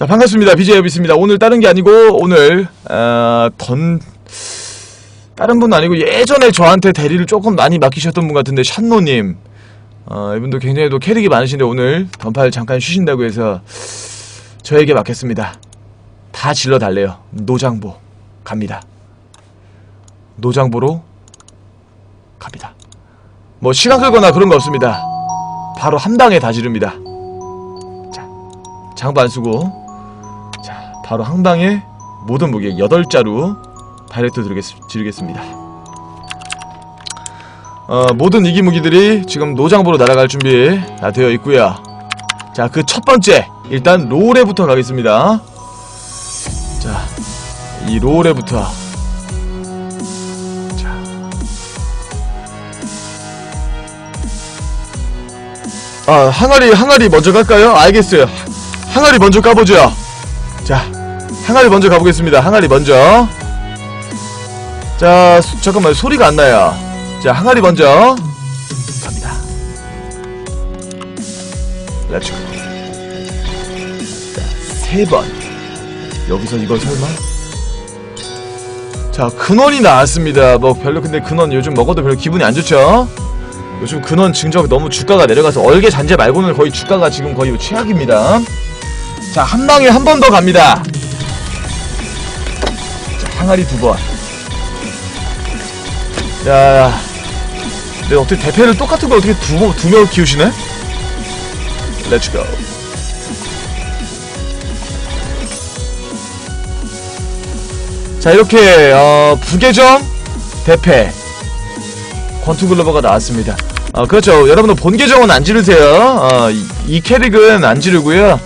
자 반갑습니다. BJ 여비스입니다. 오늘 다른 게 아니고 오늘 어, 던 다른 분 아니고 예전에 저한테 대리를 조금 많이 맡기셨던 분 같은데 샨노님. 어, 이분도 굉장히 또 캐릭이 많으신데 오늘 던팔 잠깐 쉬신다고 해서 저에게 맡겼습니다. 다 질러 달래요. 노장보. 갑니다. 노장보로 갑니다. 뭐 시간 끌거나 그런 거 없습니다. 바로 한 방에 다 지릅니다. 자 장부 안 쓰고. 자, 바로 한 방에 모든 무게 8자루 다이렉트 드리겠, 지르겠 습니다. 어, 모든 이기 무기들이 지금 노장보로 날아갈 준비 다 되어 있고요. 자, 그 첫 번째 일단 롤에부터 가겠습니다. 자, 이 롤에부터 자. 아, 항아리 항아리 먼저 갈까요? 알겠어요. 항아리 먼저 까보죠. 자, 항아리 먼저 가보겠습니다. 항아리 먼저. 자, 수- 잠깐만 소리가 안 나요. 자, 항아리 먼저 갑니다. 렛츠고. 자, 세 번. 여기서 이걸 설마? 자, 근원이 나왔습니다. 뭐 별로 근데 근원 요즘 먹어도 별로 기분이 안 좋죠? 요즘 근원 증적 너무 주가가 내려가서 얼개 잔재 말고는 거의 주가가 지금 거의 최악입니다. 자, 한 방에 한 번 더 갑니다. 자, 항아리 두 번. 야, 근데 어떻게 대패를 똑같은 걸 어떻게 두, 두 명 키우시네? 렛츠고. 자, 이렇게, 어, 부계정, 대패, 권투글러버가 나왔습니다. 어, 그렇죠. 여러분들 본 계정은 안 지르세요. 어, 이, 이 캐릭은 안 지르고요.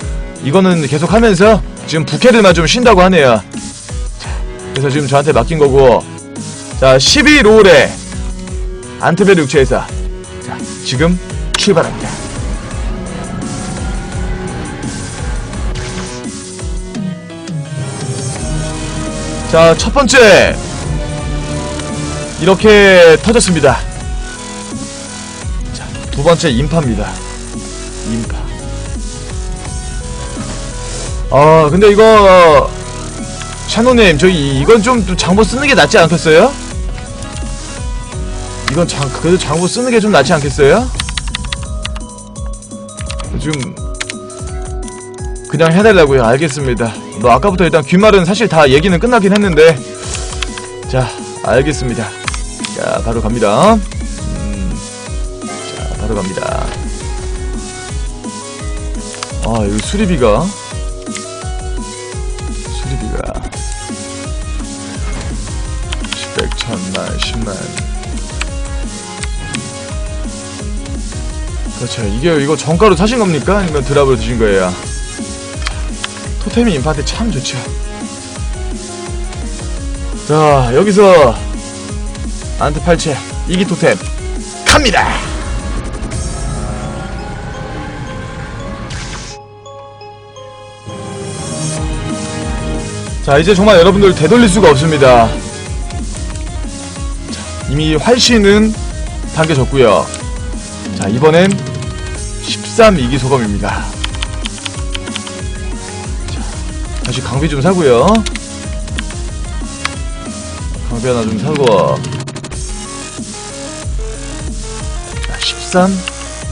이거는 계속 하면서 지금 부캐들만 좀 쉰다고 하네요. 자, 그래서 지금 저한테 맡긴 거고. 자, 12롤에 안트베르 육체에서 자, 지금 출발합니다. 자, 첫 번째 이렇게 터졌습니다. 자, 두 번째 인파입니다. 인파. 아, 근데 이거 샤노님, 저기 이건 좀, 좀 장보 쓰는 게 낫지 않겠어요? 이건 장, 그래도 장보 쓰는 게 좀 낫지 않겠어요? 지금 그냥 해달라고요. 알겠습니다. 뭐 아까부터 일단 귓말은 사실 다 얘기는 끝나긴 했는데 자, 알겠습니다. 자, 바로 갑니다. 음, 자, 바로 갑니다. 아, 여기 수리비가 10백, 천만, 10만 그렇죠. 이게 이거 정가로 사신 겁니까? 아니면 드랍으로 드신 거예요? 토템이 인파한테 참 좋죠. 자, 여기서 안트 팔체 이기 토템 갑니다. 자, 이제 정말 여러분들 되돌릴 수가 없습니다. 자, 이미 활신은 당겨졌고요. 자, 이번엔 13 이기 소감입니다. 자, 다시 강비 좀 사고요. 강비 하나 좀 사고. 자, 13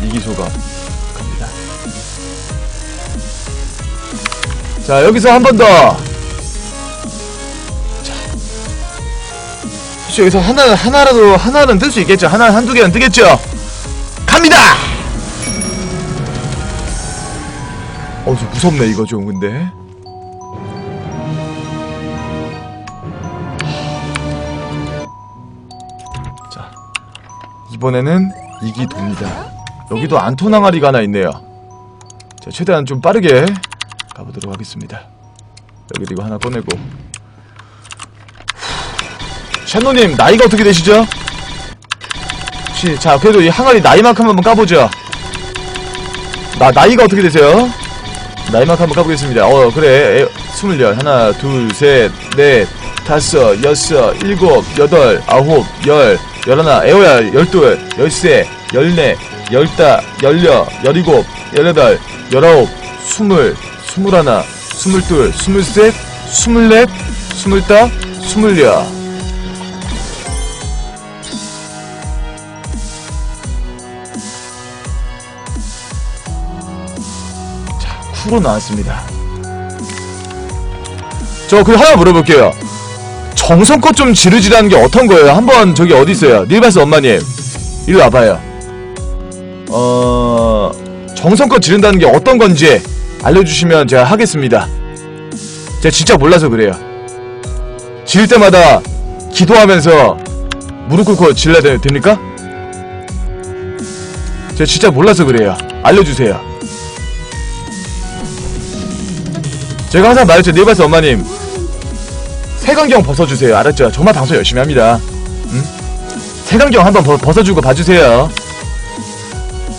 이기 소감 갑니다. 자, 여기서 한 번 더. 혹시 여기서 하나 하나라도 하나는 뜰 수 있겠죠? 하나 한두 개는 뜨겠죠? 갑니다. 어, 저 무섭네 이거 좀 근데. 자, 이번에는 이기 돕니다. 여기도 안토낭아리가 하나 있네요. 자, 최대한 좀 빠르게 가보도록 하겠습니다. 여기도 이거 하나 꺼내고. 샤노님 나이가 어떻게 되시죠? 혹시 자 그래도 이 항아리 나이만큼 한번 까보죠. 나 나이가 어떻게 되세요? 나이만큼 한번 까보겠습니다. 어 그래 에, 스물열 하나 둘셋넷 다섯 여섯 일곱 여덟 아홉 열 열하나 에오야 열둘 열세 열네 열다 열여 열일곱 열여덟 열아홉 스물 스물하나 스물둘, 스물셋, 스물넷, 스물다, 스물여. 자, 쿠로 나왔습니다. 저 그 하나 물어볼게요. 정성껏 좀 지르지라는 게 어떤 거예요? 한번 저기 어디 있어요? 닐바스 엄마님, 이리 와봐요. 어 정성껏 지른다는 게 어떤 건지 알려주시면 제가 하겠습니다. 제가 진짜 몰라서 그래요. 지를 때마다 기도하면서 무릎 꿇고 질러야 되- 됩니까? 제가 진짜 몰라서 그래요. 알려주세요. 제가 항상 말했죠. 네바스 엄마님. 색안경 벗어주세요. 알았죠? 정말 방송 열심히 합니다. 응? 색안경 한번 벗- 벗어주고 봐주세요.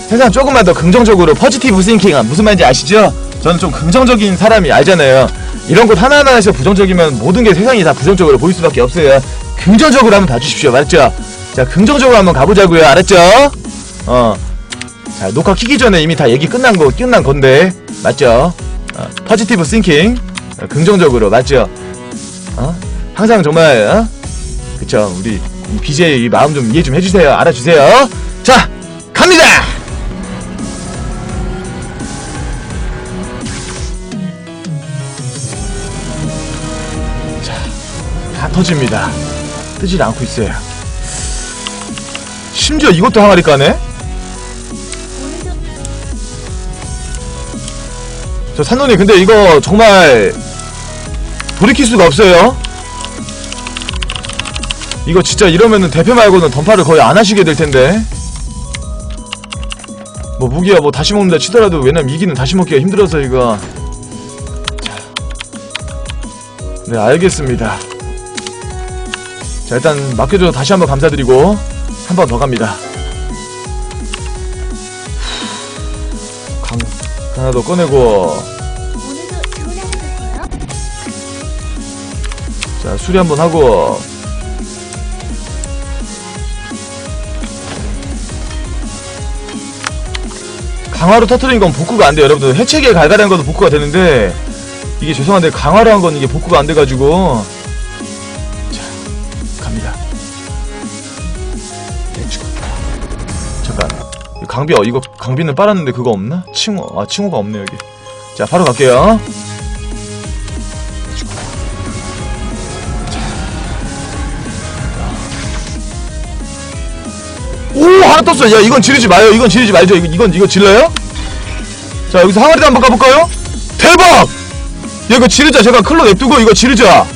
세상 조금만 더 긍정적으로 포지티브 싱킹 무슨 말인지 아시죠? 저는 좀 긍정적인 사람이 알잖아요. 이런 것 하나하나에서 부정적이면 모든 게 세상이 다 부정적으로 보일 수밖에 없어요. 긍정적으로 한번 봐주십시오. 알았죠? 자, 긍정적으로 한번 가보자고요. 알았죠? 어. 자, 녹화 키기 전에 이미 다 얘기 끝난 거, 끝난 건데. 맞죠? 어, 포지티브 싱킹. 어, 긍정적으로. 맞죠? 어? 항상 정말, 어? 그쵸. 우리 BJ 마음 좀 이해 좀 해주세요. 알아주세요. 자, 갑니다! 다 터집니다. 뜨질 않고 있어요. 심지어 이것도 항아리 까네? 저 산노님 근데 이거 정말 돌이킬 수가 없어요. 이거 진짜 이러면은 대표 말고는 던파를 거의 안 하시게 될 텐데. 뭐 무기야 뭐 다시 먹는다 치더라도 왜냐면 이기는 다시 먹기가 힘들어서 이거. 자. 네 알겠습니다. 자 일단 맡겨줘서 다시 한번 감사드리고 한 번 더 갑니다 하나 더 꺼내고. 자 수리 한번 하고. 강화로 터트린 건 복구가 안 돼요. 여러분들 해체기에 갈갈한 것도 복구가 되는데 이게 죄송한데 강화로 한 건 이게 복구가 안 돼가지고 강비 어 이거 강비는 빨았는데 그거 없나? 칭호 아 칭호가 없네 여기 자 바로 갈게요. 오 하나 떴어 야 이건 지르지 마요 이건 지르지 말죠 이거, 이건 이거 질러요? 자 여기서 항아리도 한번 가볼까요? 대박! 야 이거 지르자 제가 클로 냅두고 이거 지르자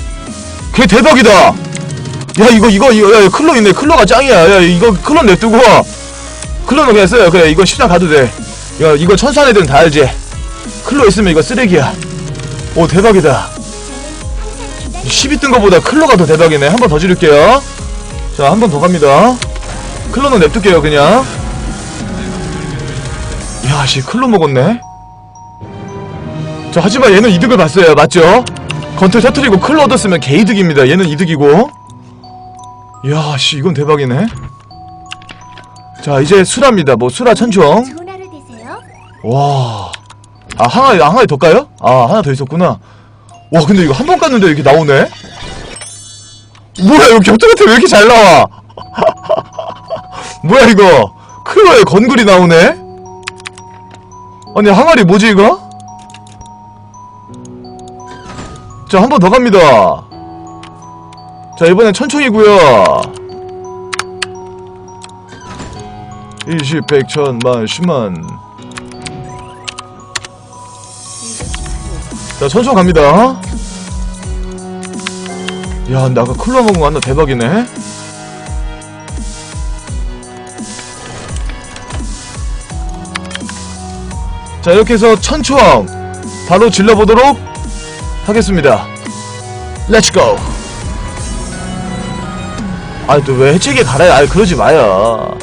그게 대박이다 야 이거 이거 이거 야, 클로 있네 클로가 짱이야 야 이거 클로 냅두고 클로는 그냥 써요. 그래 이거 10장 가도 돼. 야, 이거 천수한 애들은 다 알지? 클로 있으면 이거 쓰레기야. 오 대박이다. 항상 기다리 10이 뜬 거보다 클로가 더 대박이네. 한 번 더 지를게요. 자 한 번 더 갑니다. 클로는 냅둘게요 그냥. 야씨 클로 먹었네? 자 하지만 얘는 이득을 봤어요. 맞죠? 건틀 터트리고 클로 얻었으면 개이득입니다. 얘는 이득이고. 야씨 이건 대박이네 자 이제 수라입니다 뭐 수라 천총 좋은 하루 되세요. 와. 아, 하나, 하나 더 까요? 아, 하나 더 있었구나. 와, 근데 이거 한 번 깠는데 이렇게 나오네? 뭐야, 이거 격투 같은 왜 이렇게 잘 나와? 뭐야, 이거? 클로에 건글이 나오네? 아니, 항아리 뭐지, 이거? 자, 한 번 더 갑니다. 자, 이번엔 천총이고요 20, 100, 1000 만, 10만. 자, 천천 갑니다. 야, 나 아까 클로 먹은 거 완전 대박이네. 자, 이렇게 해서 천초왕 바로 질러보도록 하겠습니다. 렛츠 고! 아, 또왜 해체기에 갈아요? 아, 그러지 마요.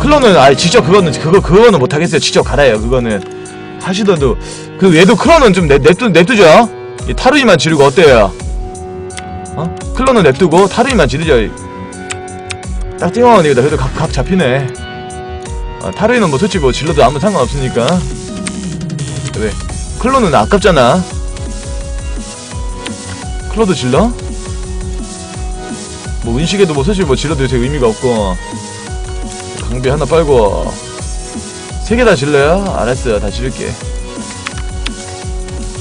클로는, 아, 직접 그거는, 그거, 그거는 못 하겠어요. 직접 갈아요, 그거는. 하시더라도 그 얘도 클로는 좀 냅, 냅두, 냅두죠 이 타루이만 지르고 어때요 어? 클로는 냅두고 타루이만 지르죠 딱 띵어니까 그래도 각, 각 잡히네 어, 타루이는 뭐 솔직히 뭐 질러도 아무 상관없으니까 왜 클로는 아깝잖아. 클로도 질러? 뭐 은식에도 뭐 사실 뭐 질러도 되게 의미가 없고 강비 하나 빨고 세 개 다 질러요? 알았어요 다 지를게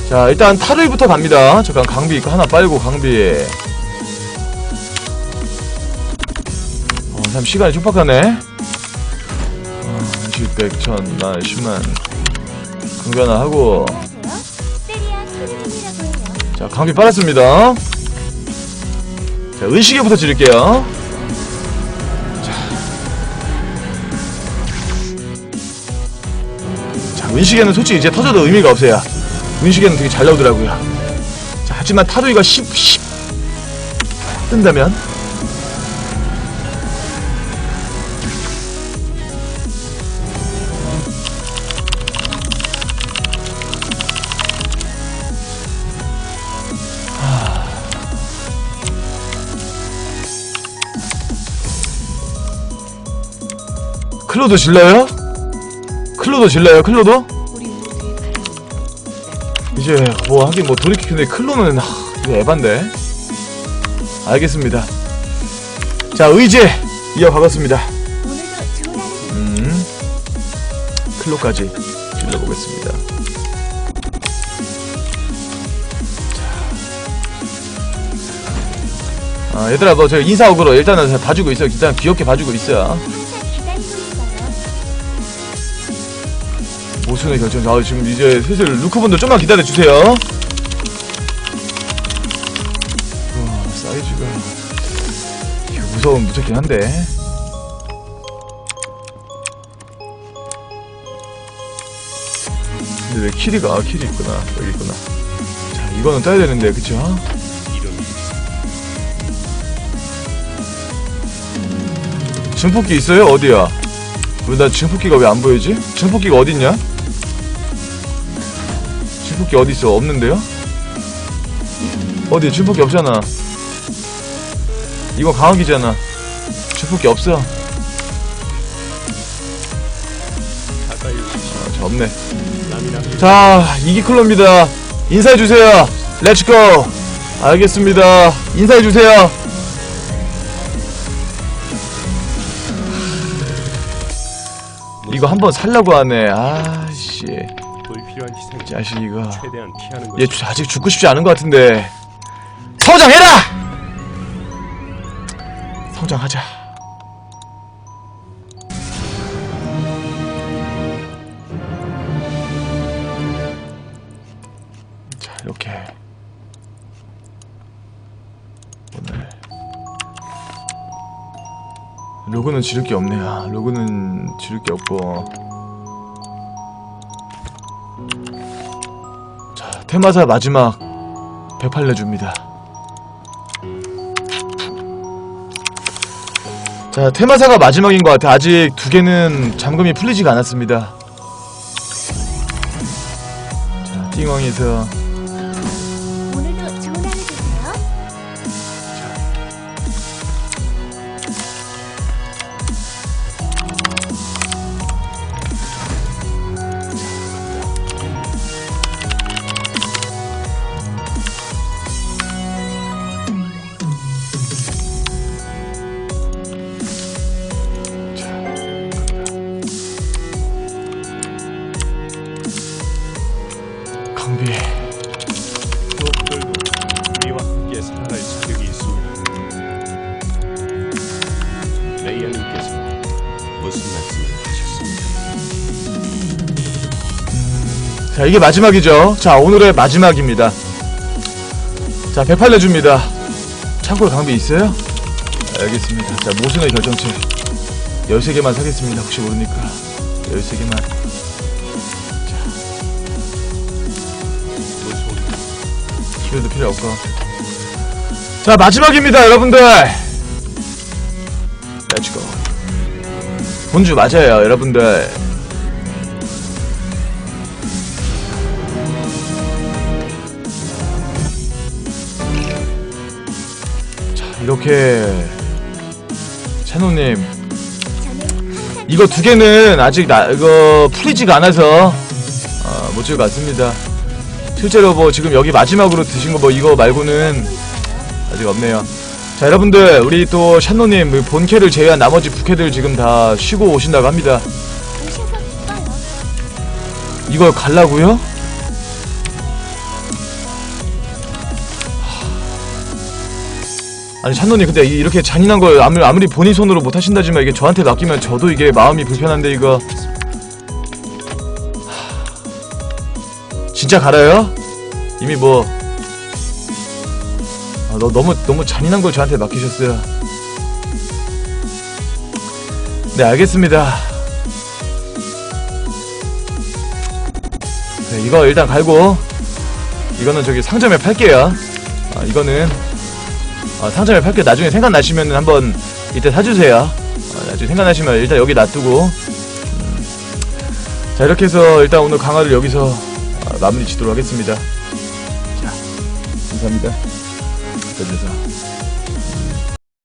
자 일단 타르이부터 갑니다 잠깐 강비 이거 하나 빨고 강비 어, 참 시간이 촉박하네 어, 10, 100, 1000, 만, 10만 강비 하나 하고. 자, 강비 빨았습니다. 자, 은시계부터 지를게요. 은시계는 솔직히 이제 터져도 의미가 없어요. 은시계는 되게 잘 나오더라고요. 자, 하지만 타루이가 10, 10 뜬다면 클로도 질러요? 클로도 질러요? 클로도? 이제 뭐 하긴 뭐 돌이키는데 클로는 하, 이거 에반데 알겠습니다 자 의제 이어가겠습니다. 음 클로까지 질러보겠습니다 자. 아 얘들아 뭐저 인사옥으로 일단은 다 봐주고 있어 일단 귀엽게 봐주고 있어 모순의 결정. 아, 지금 이제 슬슬 루크분들 좀만 기다려주세요. 와, 사이즈가. 이거 무서운 무섭긴 한데. 근데 왜 키리가, 아, 키리 있구나. 여기 있구나. 자, 이거는 따야 되는데, 그쵸? 증폭기 있어요? 어디야? 왜 나 증폭기가 왜 안 보이지? 증폭기가 어딨냐? 증폭기 어딨어? 없는데요? 어디 증폭기 없잖아. 이거 강화기잖아. 증폭기 없어. 아, 저 없네. 자 이기클로입니다. 인사해주세요. 렛츠고 알겠습니다. 인사해주세요. 이거 한번 살라고 하네. 아씨 불필요한 희생 자식 이거. 최대한 피하는 얘 것이 아직 죽고 싶지 않은 것 같은데. 성장해라! 성장하자. 자 이렇게. 오늘. 로그는 지를 게 없네 아 로그는 지를 게 없고 자, 테마사 마지막 108 내줍니다. 자, 테마사가 마지막인 것 같아. 아직 두 개는 잠금이 풀리지가 않았습니다. 자, 띵왕에서 레이아님께서 무슨 말씀을 하셨습니까? 자, 이게 마지막이죠. 자, 오늘의 마지막입니다. 자, 108 내 줍니다. 참고로 강비 있어요? 알겠습니다. 자, 모순의 결정체. 13개만 사겠습니다. 혹시 모르니까. 13개만. 무슨 기회도 필요 없고. 자, 마지막입니다, 여러분들! 렛츠고. 본주 맞아요, 여러분들. 자, 이렇게. 채노님, 이거 두 개는 아직 나, 이거 풀리지가 않아서, 어, 못 찍을 것 같습니다. 실제로 뭐 지금 여기 마지막으로 드신 거 뭐 이거 말고는 아직 없네요. 자 여러분들 우리 또 샨노님 그 본캐를 제외한 나머지 부캐들 지금 다 쉬고 오신다고 합니다. 이걸 갈라고요? 아니 찬노님 근데 이- 이렇게 잔인한 걸 아무리, 아무리 본인 손으로 못 하신다지만 이게 저한테 맡기면 저도 이게 마음이 불편한데 이거 하... 진짜 갈아요? 이미 뭐 아, 너, 너무 너무 잔인한 걸 저한테 맡기셨어요 네 알겠습니다 네, 이거 일단 갈고 이거는 저기 상점에 팔게요. 아, 이거는 아, 상점에 팔게요. 나중에 생각나시면 한번 이때 사주세요. 아, 나중에 생각나시면 일단 여기 놔두고 음. 자 이렇게 해서 일단 오늘 강화를 여기서 아, 마무리 짓도록 하겠습니다. 자 감사합니다. 그래서